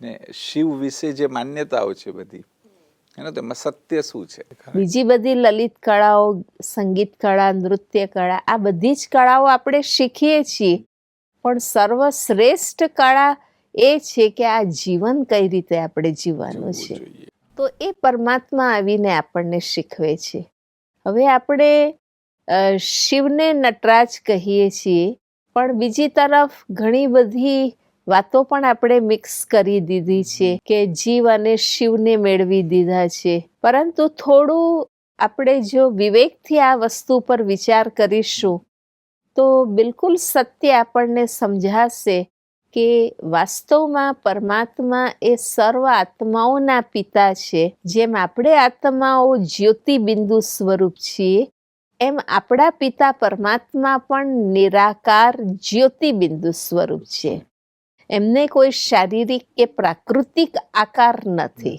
ને શિવ વિશે જે માન્યતાઓ છે બધી એનો તેમાં સત્ય શું છે? બીજી બધી લલિત કળાઓ સંગીત કળા નૃત્ય કળા આ બધી જ કળાઓ આપણે શીખીએ છીએ. પણ સર્વશ્રેષ્ઠ કળા એ છે કે આ જીવન કઈ રીતે આપણે જીવવાનું છે. તો એ પરમાત્મા આવીને આપણને શીખવે છે. હવે આપણે શિવને નટરાજ કહીએ છીએ પણ બીજી તરફ ઘણી બધી વાતો પણ આપણે મિક્સ કરી દીધી છે કે જીવ અને શિવને મેળવી દીધા છે. પરંતુ થોડું આપણે જો વિવેકથી આ વસ્તુ પર વિચાર કરીશું તો બિલકુલ સત્ય આપણને સમજાશે કે વાસ્તવમાં પરમાત્મા એ સર્વ આત્માઓના પિતા છે. જેમ આપણે આત્માઓ જ્યોતિ બિંદુ સ્વરૂપ છીએ એમ આપણા પિતા પરમાત્મા પણ નિરાકાર જ્યોતિ બિંદુ સ્વરૂપ છે. એમને કોઈ શારીરિક કે પ્રાકૃતિક આકાર નથી.